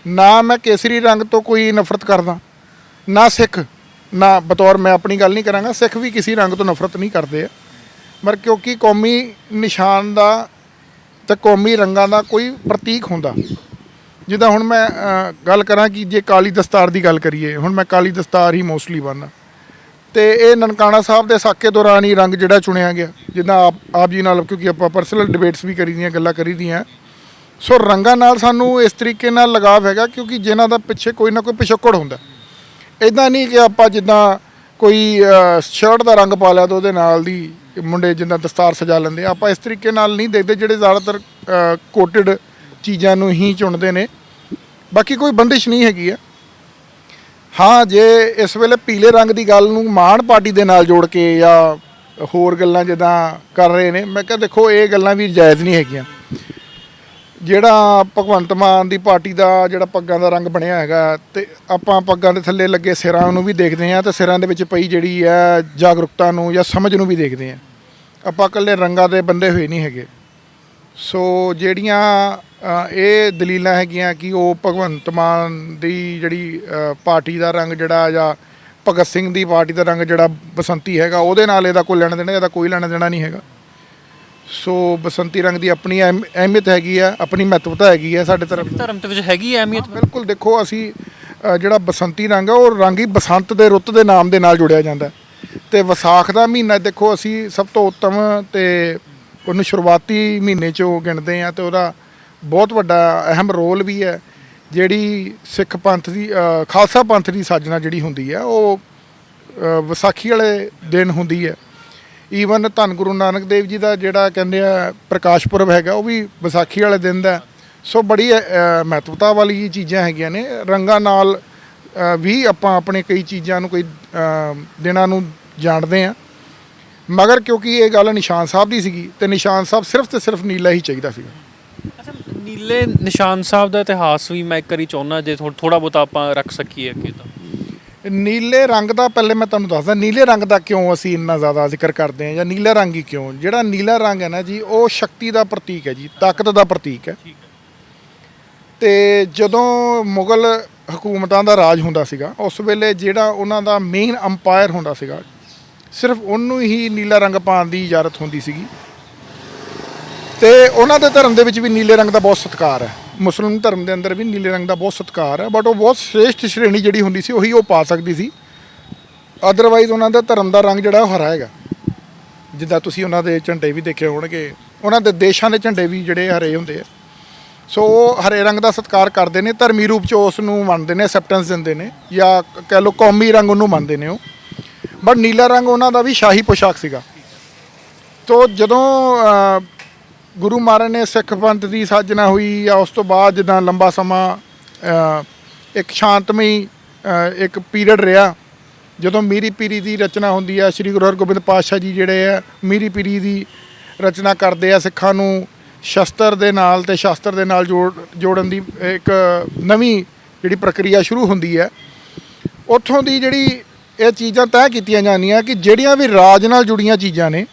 [SPEAKER 2] ਨਾ ਮੈਂ ਕੇਸਰੀ ਰੰਗ ਤੋਂ ਕੋਈ ਨਫ਼ਰਤ ਕਰਦਾ ਨਾ ਸਿੱਖ ਨਾ ਬਤੌਰ ਮੈਂ ਆਪਣੀ ਗੱਲ ਨਹੀਂ ਕਰਾਂਗਾ ਸਿੱਖ ਵੀ ਕਿਸੇ ਰੰਗ ਤੋਂ ਨਫ਼ਰਤ ਨਹੀਂ ਕਰਦੇ ਆ। ਪਰ ਕਿਉਂਕਿ ਕੌਮੀ ਨਿਸ਼ਾਨ ਦਾ ਤੇ ਕੌਮੀ ਰੰਗਾਂ ਦਾ ਕੋਈ ਪ੍ਰਤੀਕ ਹੁੰਦਾ। ਜਿੱਦਾਂ ਹੁਣ ਮੈਂ ਗੱਲ ਕਰਾਂ ਕਿ ਜੇ ਕਾਲੀ ਦਸਤਾਰ ਦੀ ਗੱਲ ਕਰੀਏ, ਹੁਣ ਮੈਂ ਕਾਲੀ ਦਸਤਾਰ ਹੀ ਮੋਸਟਲੀ ਬੰਨ੍ਹਦਾ। ਤੇ ਇਹ ਨਨਕਾਣਾ ਸਾਹਿਬ ਦੇ ਸਾਕੇ ਦੌਰਾਨ ਹੀ ਰੰਗ ਜਿਹੜਾ ਚੁਣਿਆ ਗਿਆ। ਜਿੱਦਾਂ ਆਪ ਆਪ ਜੀ ਨਾਲ, ਕਿਉਂਕਿ ਆਪਾਂ ਪਰਸਨਲ ਡਿਬੇਟਸ ਵੀ ਕਰੀ ਦੀਆਂ, ਗੱਲਾਂ ਕਰੀ ਦੀਆਂ। ਸੋ ਰੰਗਾਂ ਨਾਲ ਸਾਨੂੰ ਇਸ ਤਰੀਕੇ ਨਾਲ ਲਗਾਵ ਹੈਗਾ, ਕਿਉਂਕਿ ਜਿਨ੍ਹਾਂ ਦਾ ਪਿੱਛੇ ਕੋਈ ਨਾ ਕੋਈ ਪਿਛੋਕੜ ਹੁੰਦਾ। ਇਦਾਂ ਨਹੀਂ ਕਿ ਆਪਾਂ ਜਿੱਦਾਂ ਕੋਈ ਸ਼ਰਟ ਦਾ ਰੰਗ ਪਾ ਲਿਆ ਤਾਂ ਉਹਦੇ ਨਾਲ ਦੀ ਮੁੰਡੇ ਜਿੱਦਾਂ ਦਸਤਾਰ ਸਜਾ ਲੈਂਦੇ ਆ, ਆਪਾਂ ਇਸ ਤਰੀਕੇ ਨਾਲ ਨਹੀਂ ਦੇਖਦੇ, ਜਿਹੜੇ ਜ਼ਿਆਦਾਤਰ ਕੋਟਡ ਚੀਜ਼ਾਂ ਨੂੰ ਹੀ ਚੁਣਦੇ ਨੇ। ਬਾਕੀ ਕੋਈ ਬੰਦਿਸ਼ ਨਹੀਂ ਹੈਗੀ ਆ। ਹਾਂ, ਜੇ ਇਸ ਵੇਲੇ ਪੀਲੇ ਰੰਗ ਦੀ ਗੱਲ ਨੂੰ ਮਾਨ ਪਾਰਟੀ ਦੇ ਨਾਲ ਜੋੜ ਕੇ ਜਾਂ ਹੋਰ ਗੱਲਾਂ ਜਿੱਦਾਂ ਕਰ ਰਹੇ ਨੇ, ਮੈਂ ਕਿਹਾ ਦੇਖੋ, ਇਹ ਗੱਲਾਂ ਵੀ ਜਾਇਜ਼ ਨਹੀਂ ਹੈਗੀਆਂ। ਜਿਹੜਾ ਭਗਵੰਤ ਮਾਨ ਦੀ ਪਾਰਟੀ ਦਾ ਜਿਹੜਾ ਪੱਗਾਂ ਦਾ ਰੰਗ ਬਣਿਆ ਹੈਗਾ ਤੇ ਆਪਾਂ ਪੱਗਾਂ ਦੇ ਥੱਲੇ ਲੱਗੇ ਸਿਰਾਂ ਨੂੰ ਵੀ ਦੇਖਦੇ ਆ ਤੇ ਸਿਰਾਂ ਦੇ ਵਿੱਚ ਪਈ ਜਿਹੜੀ ਹੈ ਜਾਗਰੂਕਤਾ ਨੂੰ ਜਾਂ ਸਮਝ ਨੂੰ ਵੀ ਦੇਖਦੇ ਆ ਆਪਾਂ ਇਕੱਲੇ ਰੰਗਾਂ ਦੇ ਬੰਦੇ ਹੋਏ ਨਹੀਂ ਹੈਗੇ। ਸੋ ਜਿਹੜੀਆਂ ਇਹ ਦਲੀਲਾਂ ਹੈਗੀਆਂ ਕਿ ਉਹ ਭਗਵੰਤ ਮਾਨ ਦੀ ਜਿਹੜੀ ਪਾਰਟੀ ਦਾ ਰੰਗ ਜਿਹੜਾ ਜਾਂ ਭਗਤ ਸਿੰਘ ਦੀ ਪਾਰਟੀ ਦਾ ਰੰਗ ਜਿਹੜਾ ਬਸੰਤੀ ਹੈਗਾ, ਉਹਦੇ ਨਾਲ ਇਹਦਾ ਕੋਈ ਲੈਣਾ ਦੇਣਾ ਇਹਦਾ ਕੋਈ ਲੈਣਾ ਦੇਣਾ ਨਹੀਂ ਹੈਗਾ। ਸੋ ਬਸੰਤੀ ਰੰਗ ਦੀ ਆਪਣੀ ਅਹਿਮ- ਅਹਿਮੀਅਤ ਹੈਗੀ ਆ ਆਪਣੀ ਮਹੱਤਵਤਾ ਹੈਗੀ ਆ ਸਾਡੇ ਧਰਮ
[SPEAKER 1] ਧਰਮ ਦੇ ਵਿੱਚ ਹੈਗੀ ਹੈ ਅਹਿਮੀਅਤ
[SPEAKER 2] ਬਿਲਕੁਲ ਦੇਖੋ ਅਸੀਂ ਅ, ਜਿਹੜਾ ਬਸੰਤੀ ਰੰਗ ਆ ਉਹ ਰੰਗ ਹੀ ਬਸੰਤ ਦੇ ਰੁੱਤ ਦੇ ਨਾਮ ਦੇ ਨਾਲ ਜੁੜਿਆ ਜਾਂਦਾ। ਹੈ। ਤੇ ਵਿਸਾਖ ਦਾ ਮਹੀਨਾ ਦੇਖੋ ਅਸੀਂ ਸਭ ਤੋਂ ਉੱਤਮ ਤੇ ਉਹਨੂੰ ਸ਼ੁਰੂਆਤੀ ਮਹੀਨੇ ਚੋਂ ਗਿਣਦੇ ਆ ਤੇ ਉਹਦਾ ਬਹੁਤ ਵੱਡਾ ਅਹਿਮ ਰੋਲ ਵੀ ਹੈ। ਜਿਹੜੀ ਸਿੱਖ ਪੰਥ ਦੀ ਅ, ਖਾਲਸਾ ਪੰਥ ਦੀ ਸਾਜਣਾ ਜਿਹੜੀ ਹੁੰਦੀ ਹੈ ਉਹ ਅ, ਵਿਸਾਖੀ ਵਾਲੇ ਦਿਨ ਹੁੰਦੀ ਹੈ। ਈਵਨ ਧੰਨ ਗੁਰੂ ਨਾਨਕ ਦੇਵ ਜੀ ਦਾ ਜਿਹੜਾ ਕਹਿੰਦੇ ਆ ਪ੍ਰਕਾਸ਼ ਪੁਰਬ ਹੈਗਾ, ਉਹ ਵੀ ਵਿਸਾਖੀ ਵਾਲੇ ਦਿਨ ਦਾ ਸੋ ਬੜੀ ਮਹੱਤਵਤਾ ਵਾਲੀ ਚੀਜ਼ਾਂ ਹੈਗੀਆਂ ਨੇ। ਰੰਗਾਂ ਨਾਲ ਵੀ ਆਪਾਂ ਆਪਣੇ ਕਈ ਚੀਜ਼ਾਂ ਨੂੰ, ਕਈ ਦਿਨਾਂ ਨੂੰ ਜਾਣਦੇ ਆ ਮਗਰ ਕਿਉਂਕਿ ਇਹ ਗੱਲ ਨਿਸ਼ਾਨ ਸਾਹਿਬ ਦੀ ਸੀਗੀ, ਤੇ ਨਿਸ਼ਾਨ ਸਾਹਿਬ ਸਿਰਫ ਤੇ ਸਿਰਫ ਨੀਲਾ ਹੀ ਚਾਹੀਦਾ ਸੀਗਾ।
[SPEAKER 1] ਅੱਛਾ, ਨੀਲੇ ਨਿਸ਼ਾਨ ਸਾਹਿਬ ਦਾ ਇਤਿਹਾਸ ਵੀ ਮੈਂ ਇੱਕ ਵਾਰੀ ਚਾਹੁੰਦਾ ਜੇ ਥੋੜਾ ਬਹੁਤਾ ਆਪਾਂ ਰੱਖ ਸਕੀਏ ਅੱਗੇ ਤਾਂ।
[SPEAKER 2] ਨੀਲੇ ਰੰਗ ਦਾ ਪਹਿਲੇ ਮੈਂ ਤੁਹਾਨੂੰ ਦੱਸਦਾ ਨੀਲੇ ਰੰਗ ਦਾ ਕਿਉਂ ਅਸੀਂ ਇੰਨਾ ਜ਼ਿਆਦਾ ਜ਼ਿਕਰ ਕਰਦੇ ਹਾਂ ਜਾਂ ਨੀਲਾ ਰੰਗ ਹੀ ਕਿਉਂ? ਜਿਹੜਾ ਨੀਲਾ ਰੰਗ ਹੈ ਨਾ ਜੀ ਉਹ ਸ਼ਕਤੀ ਦਾ ਪ੍ਰਤੀਕ ਹੈ ਜੀ ਤਾਕਤ ਦਾ ਪ੍ਰਤੀਕ ਹੈ। ਤੇ ਜਦੋਂ ਮੁਗਲ ਹਕੂਮਤਾਂ ਦਾ ਰਾਜ ਹੁੰਦਾ ਸੀਗਾ ਉਸ ਵੇਲੇ ਜਿਹੜਾ ਉਹਨਾਂ ਦਾ ਮੇਨ ਅੰਪਾਇਰ ਹੁੰਦਾ ਸੀਗਾ ਸਿਰਫ ਉਹਨੂੰ ਹੀ ਨੀਲਾ ਰੰਗ ਪਾਉਣ ਦੀ ਇਜਾਜ਼ਤ ਹੁੰਦੀ ਸੀਗੀ। ਤੇ ਉਹਨਾਂ ਦੇ ਧਰਮ ਦੇ ਵਿੱਚ ਵੀ ਨੀਲੇ ਰੰਗ ਦਾ ਬਹੁਤ ਸਤਿਕਾਰ ਹੈ। ਮੁਸਲਿਮ ਧਰਮ ਦੇ ਅੰਦਰ ਵੀ ਨੀਲੇ ਰੰਗ ਦਾ ਬਹੁਤ ਸਤਿਕਾਰ ਹੈ ਬਟ ਉਹ ਬਹੁਤ ਸ੍ਰੇਸ਼ਟ ਸ਼੍ਰੇਣੀ ਜਿਹੜੀ ਹੁੰਦੀ ਸੀ, ਉਹੀ ਉਹ ਪਾ ਸਕਦੀ ਸੀ। ਅਦਰਵਾਈਜ਼ ਉਹਨਾਂ ਦਾ ਧਰਮ ਦਾ ਰੰਗ ਜਿਹੜਾ ਉਹ ਹਰਾ ਹੈਗਾ। ਜਿੱਦਾਂ ਤੁਸੀਂ ਉਹਨਾਂ ਦੇ ਝੰਡੇ ਵੀ ਦੇਖੇ ਹੋਣਗੇ, ਉਹਨਾਂ ਦੇ ਦੇਸ਼ਾਂ ਦੇ ਝੰਡੇ ਵੀ ਜਿਹੜੇ ਹਰੇ ਹੁੰਦੇ ਆ। ਸੋ ਉਹ ਹਰੇ ਰੰਗ ਦਾ ਸਤਿਕਾਰ ਕਰਦੇ ਨੇ, ਧਰਮੀ ਰੂਪ ਚ ਉਸ ਨੂੰ ਮੰਨਦੇ ਨੇ ਐਕਸੈਪਟੈਂਸ ਦਿੰਦੇ ਨੇ, ਜਾਂ ਕਹਿ ਲਓ ਕੌਮੀ ਰੰਗ ਉਹਨੂੰ ਮੰਨਦੇ ਨੇ ਉਹ। ਬਟ ਨੀਲਾ ਰੰਗ ਉਹਨਾਂ ਦਾ ਵੀ ਸ਼ਾਹੀ ਪੋਸ਼ਾਕ ਸੀਗਾ। ਤੋ ਜਦੋਂ ਗੁਰੂ ਮਹਾਰਾਜ ਨੇ ਸਿੱਖ ਪੰਥ ਦੀ ਸਾਜਨਾ ਹੋਈ ਜਾਂ ਉਸ ਤੋਂ ਬਾਅਦ ਜਿੱਦਾਂ ਲੰਬਾ ਸਮਾਂ ਇੱਕ ਸ਼ਾਂਤਮਈ ਇੱਕ ਪੀਰੀਅਡ ਰਿਹਾ। ਜਦੋਂ ਮੀਰੀ ਪੀਰੀ ਦੀ ਰਚਨਾ ਹੁੰਦੀ ਆ, ਸ੍ਰੀ ਗੁਰੂ ਹਰਗੋਬਿੰਦ ਪਾਤਸ਼ਾਹ ਜੀ ਜਿਹੜੇ ਆ, ਮੀਰੀ ਪੀਰੀ ਦੀ ਰਚਨਾ ਕਰਦੇ ਆ ਸਿੱਖਾਂ ਨੂੰ ਸ਼ਸਤਰ ਦੇ ਨਾਲ ਤੇ ਸ਼ਾਸਤਰ ਦੇ ਨਾਲ ਜੋੜ, ਜੋੜਨ ਦੀ ਇੱਕ ਨਵੀਂ ਜਿਹੜੀ ਪ੍ਰਕਿਰਿਆ ਸ਼ੁਰੂ ਹੁੰਦੀ ਹੈ ਉੱਥੋਂ ਦੀ ਜਿਹੜੀ ਇਹ ਚੀਜ਼ਾਂ ਤੈਅ ਕੀਤੀਆਂ ਜਾਂਦੀਆਂ ਕਿ ਜਿਹੜੀਆਂ ਵੀ ਰਾਜ ਨਾਲ ਜੁੜੀਆਂ ਚੀਜ਼ਾਂ ਨੇ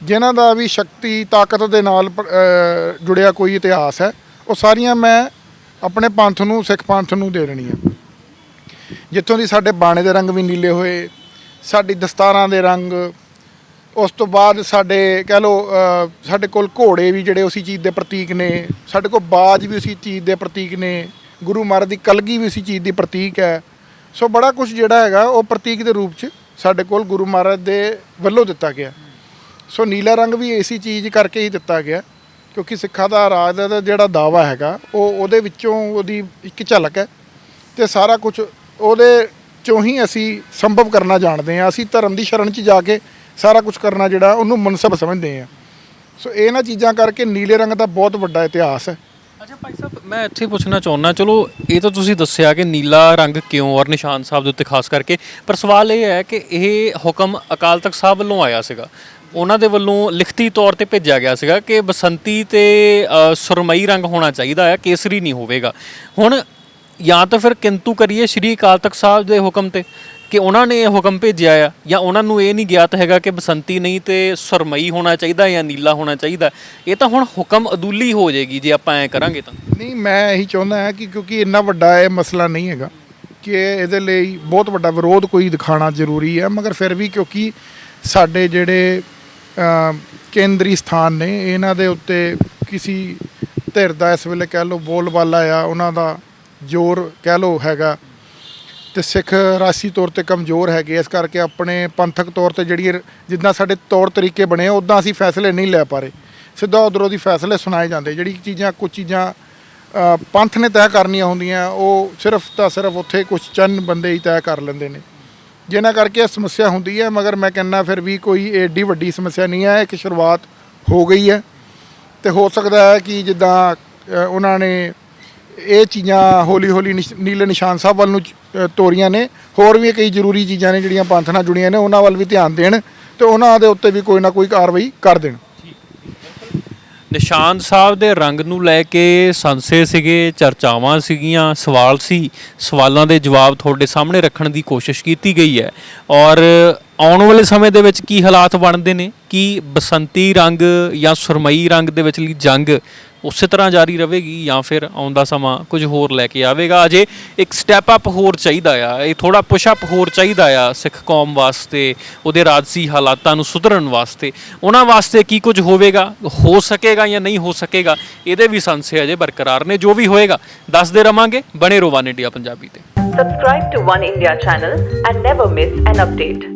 [SPEAKER 2] ਜਿਨ੍ਹਾਂ ਦਾ ਵੀ ਸ਼ਕਤੀ, ਤਾਕਤ ਦੇ ਨਾਲ ਜੁੜਿਆ ਕੋਈ ਇਤਿਹਾਸ ਹੈ, ਉਹ ਸਾਰੀਆਂ ਮੈਂ ਆਪਣੇ ਪੰਥ ਨੂੰ, ਸਿੱਖ ਪੰਥ ਨੂੰ ਦੇ ਦੇਣੀ ਆ ਜਿੱਥੋਂ ਦੀ ਸਾਡੇ ਬਾਣੇ ਦੇ ਰੰਗ ਵੀ ਨੀਲੇ ਹੋਏ, ਸਾਡੀ ਦਸਤਾਰਾਂ ਦੇ ਰੰਗ, ਉਸ ਤੋਂ ਬਾਅਦ ਸਾਡੇ, ਕਹਿ ਲਓ ਸਾਡੇ ਕੋਲ ਘੋੜੇ ਵੀ ਜਿਹੜੇ ਉਸੇ ਚੀਜ਼ ਦੇ ਪ੍ਰਤੀਕ ਨੇ, ਸਾਡੇ ਕੋਲ ਬਾਜ ਵੀ ਉਸੇ ਚੀਜ਼ ਦੇ ਪ੍ਰਤੀਕ ਨੇ, ਗੁਰੂ ਮਹਾਰਾਜ ਦੀ ਕਲਗੀ ਵੀ ਉਸੇ ਚੀਜ਼ ਦੀ ਪ੍ਰਤੀਕ ਹੈ। ਸੋ ਬੜਾ ਕੁਝ ਜਿਹੜਾ ਹੈਗਾ, ਉਹ ਪ੍ਰਤੀਕ ਦੇ ਰੂਪ 'ਚ ਸਾਡੇ ਕੋਲ ਗੁਰੂ ਮਹਾਰਾਜ ਦੇ ਵੱਲੋਂ ਦਿੱਤਾ ਗਿਆ। ਸੋ ਨੀਲਾ ਰੰਗ ਵੀ ਇਸੀ ਚੀਜ਼ ਕਰਕੇ ਹੀ ਦਿੱਤਾ ਗਿਆ, ਕਿਉਂਕਿ ਸਿੱਖਾਂ ਦਾ ਰਾਜ ਦਾ ਜਿਹੜਾ ਦਾਵਾ ਹੈਗਾ, ਉਹ ਉਹਦੇ ਵਿੱਚੋਂ ਉਹਦੀ ਇੱਕ ਝਲਕ ਹੈ ਤੇ ਸਾਰਾ ਕੁਝ ਉਹਦੇ ਚੋਂ ਹੀ ਅਸੀਂ ਸੰਭਵ ਕਰਨਾ ਜਾਣਦੇ ਹਾਂ। ਅਸੀਂ ਧਰਮ ਦੀ ਸ਼ਰਨ 'ਚ ਜਾ ਕੇ ਸਾਰਾ ਕੁਝ ਕਰਨਾ ਜਿਹੜਾ ਉਹਨੂੰ ਮਨਸਬ ਸਮਝਦੇ ਹਾਂ। ਸੋ ਇਹਨਾਂ ਚੀਜ਼ਾਂ ਕਰਕੇ ਨੀਲੇ ਰੰਗ ਦਾ ਬਹੁਤ ਵੱਡਾ ਇਤਿਹਾਸ ਹੈ।
[SPEAKER 1] ਅੱਛਾ ਭਾਈ ਸਾਹਿਬ, ਮੈਂ ਇੱਥੇ ਪੁੱਛਣਾ ਚਾਹੁੰਦਾ, ਚਲੋ ਇਹ ਤਾਂ ਤੁਸੀਂ ਦੱਸਿਆ ਕਿ ਨੀਲਾ ਰੰਗ ਕਿਉਂ ਔਰ ਨਿਸ਼ਾਨ ਸਾਹਿਬ ਦੇ ਉੱਤੇ ਖਾਸ ਕਰਕੇ, ਪਰ ਸਵਾਲ ਇਹ ਹੈ ਕਿ ਇਹ ਹੁਕਮ ਅਕਾਲ ਤਖਤ ਸਾਹਿਬ ਵੱਲੋਂ ਆਇਆ ਸੀਗਾ। ਉਹਨਾਂ ਦੇ ਵੱਲੋਂ ਲਿਖਤੀ ਤੌਰ ਤੇ ਭੇਜਿਆ ਗਿਆ ਸੀਗਾ ਕਿ ਬਸੰਤੀ ਤੇ ਅ, ਸੁਰਮਈ ਰੰਗ ਹੋਣਾ ਚਾਹੀਦਾ ਹੈ ਕੇਸਰੀ ਨਹੀਂ ਹੋਵੇਗਾ। ਹੁਣ ਜਾਂ ਤਾਂ ਫਿਰ ਕਿੰਤੂ ਕਰੀਏ ਸ਼੍ਰੀ ਅਕਾਲ ਤਖਤ ਸਾਹਿਬ ਦੇ ਹੁਕਮ ਤੇ ਕਿ ਉਹਨਾਂ ਨੇ ਇਹ ਹੁਕਮ ਭੇਜਿਆ ਆ ਜਾਂ ਉਹਨਾਂ ਨੂੰ ਇਹ ਨਹੀਂ ਗਿਆਤ ਹੈਗਾ ਕਿ ਬਸੰਤੀ ਨਹੀਂ ਤੇ ਸੁਰਮਈ ਹੋਣਾ ਚਾਹੀਦਾ ਜਾਂ ਨੀਲਾ ਹੋਣਾ ਚਾਹੀਦਾ। ਇਹ ਤਾਂ ਹੁਣ ਹੁਕਮ ਅਦੂਲੀ ਹੋ ਜਾਏਗੀ ਜੇ ਆਪਾਂ ਐ ਕਰਾਂਗੇ ਤਾਂ।
[SPEAKER 2] ਨਹੀਂ ਮੈਂ ਇਹੀ ਚਾਹੁੰਦਾ ਹਾਂ ਕਿ ਕਿਉਂਕਿ ਇੰਨਾ ਵੱਡਾ ਇਹ ਮਸਲਾ ਨਹੀਂ ਹੈਗਾ ਕਿ ਇਹਦੇ ਲਈ ਬਹੁਤ ਵੱਡਾ ਵਿਰੋਧ ਕੋਈ ਦਿਖਾਣਾ ਜ਼ਰੂਰੀ ਹੈ ਮਗਰ ਫਿਰ ਵੀ ਕਿਉਂਕਿ ਸਾਡੇ ਜਿਹੜੇ ਕੇਂਦਰੀ ਸਥਾਨ ਨੇ। ਇਹਨਾਂ ਦੇ ਉੱਤੇ ਕਿਸੇ ਧਿਰ ਦਾ ਇਸ ਵੇਲੇ ਕਹਿ ਲਓ ਬੋਲਬਾਲਾ ਆ, ਉਹਨਾਂ ਦਾ ਜ਼ੋਰ ਕਹਿ ਲਓ ਹੈਗਾ। ਤੇ ਸਿੱਖ ਰਾਸੀ ਤੌਰ ਤੇ ਕਮਜ਼ੋਰ ਹੈਗੇ ਇਸ ਕਰਕੇ ਆਪਣੇ ਪੰਥਕ ਤੌਰ ਤੇ ਜਿਹੜੀ ਜਿੱਦਾਂ ਸਾਡੇ ਤੌਰ ਤਰੀਕੇ ਬਣੇ ਉਦਾਂ ਅਸੀਂ ਫੈਸਲੇ ਨਹੀਂ ਲੈ ਪਾ ਰਹੇ। ਸਿੱਧਾ ਉਧਰੋਂ ਦੀ ਫੈਸਲੇ ਸੁਣਾਏ ਜਾਂਦੇ। ਜਿਹੜੀ ਚੀਜ਼ਾਂ, ਕੁਝ ਚੀਜ਼ਾਂ ਪੰਥ ਨੇ ਤੈਅ ਕਰਨੀਆਂ ਹੁੰਦੀਆਂ, ਉਹ ਸਿਰਫ ਤਾਂ ਸਿਰਫ ਉੱਥੇ ਕੁਝ ਚੰਨ ਬੰਦੇ ਹੀ ਤੈਅ ਕਰ ਲੈਂਦੇ ਨੇ। ਜਿਨ੍ਹਾਂ ਕਰਕੇ ਇਹ ਸਮੱਸਿਆ ਹੁੰਦੀ ਹੈ ਮਗਰ ਮੈਂ ਕਹਿੰਦਾ ਫਿਰ ਵੀ ਕੋਈ ਏਡੀ ਵੱਡੀ ਸਮੱਸਿਆ ਨਹੀਂ ਹੈ ਇੱਕ ਸ਼ੁਰੂਆਤ ਹੋ ਗਈ ਹੈ। ਤੇ ਹੋ ਸਕਦਾ ਹੈ ਕਿ ਜਿੱਦਾਂ ਅ, ਉਹਨਾਂ ਨੇ ਇਹ ਚੀਜ਼ਾਂ ਹੌਲੀ ਹੌਲੀ ਨਿਸ਼- ਨੀਲੇ ਨਿਸ਼ਾਨ ਸਾਹਿਬ ਵੱਲ ਨੂੰ ਅ, ਤੋਰੀਆਂ ਨੇ। ਹੋਰ ਵੀ ਕਈ ਜ਼ਰੂਰੀ ਚੀਜ਼ਾਂ ਨੇ ਜਿਹੜੀਆਂ ਪੰਥ ਨਾਲ ਜੁੜੀਆਂ ਨੇ ਉਹਨਾਂ ਵੱਲ ਵੀ ਧਿਆਨ ਦੇਣ ਤੇ ਉਹਨਾਂ ਦੇ ਉੱਤੇ ਵੀ ਕੋਈ ਨਾ ਕੋਈ ਕਾਰਵਾਈ ਕਰ ਦੇਣ।
[SPEAKER 1] ਨਿਸ਼ਾਨ ਸਾਹਿਬ ਦੇ ਰੰਗ ਨੂੰ ਲੈ ਕੇ ਸੰਸੇ ਸੀਗੇ, ਚਰਚਾਵਾਂ ਸੀਗੀਆਂ, ਸਵਾਲ ਸੀ। ਸਵਾਲਾਂ ਦੇ ਜਵਾਬ ਤੁਹਾਡੇ ਸਾਹਮਣੇ ਰੱਖਣ ਦੀ ਕੋਸ਼ਿਸ਼ ਕੀਤੀ ਗਈ ਹੈ। ਔਰ ਆਉਣ ਵਾਲੇ ਸਮੇਂ ਦੇ ਵਿੱਚ ਕੀ ਹਾਲਾਤ ਬਣਦੇ ਨੇ? ਕਿ ਬਸੰਤੀ ਰੰਗ ਜਾਂ ਸੁਰਮਈ ਰੰਗ ਦੇ ਵਿਚਲੀ ਜੰਗ ਉਸੇ ਤਰ੍ਹਾਂ ਜਾਰੀ ਰਹੇਗੀ ਜਾਂ ਫਿਰ ਆਉਂਦਾ ਸਮਾਂ ਕੁਝ ਹੋਰ ਲੈ ਕੇ ਆਵੇਗਾ। ਅਜੇ ਇੱਕ ਸਟੈਪ ਅਪ ਹੋਰ ਚਾਹੀਦਾ ਆ। ਇਹ ਥੋੜਾ ਪੁਸ਼ ਅਪ ਹੋਰ ਚਾਹੀਦਾ ਆ ਸਿੱਖ ਕੌਮ ਵਾਸਤੇ, ਉਹਦੇ ਰਾਜਸੀ ਹਾਲਾਤਾਂ ਨੂੰ ਸੁਧਰਨ ਵਾਸਤੇ। ਉਹਨਾਂ ਵਾਸਤੇ ਕੀ ਕੁਝ ਹੋਵੇਗਾ? ਹੋ ਸਕੇਗਾ ਜਾਂ ਨਹੀਂ ਹੋ ਸਕੇਗਾ? ਇਹਦੇ ਵੀ ਸੰਸ਼ੇ ਅਜੇ ਬਰਕਰਾਰ ਨੇ। ਜੋ ਵੀ ਹੋਏਗਾ, ਦੱਸਦੇ ਰਵਾਂਗੇ ਬਣੇ ਰੋਵਾਨ ਇੰਡੀਆ ਪੰਜਾਬੀ ਤੇ।
[SPEAKER 3] Subscribe to One India channel and never miss an update.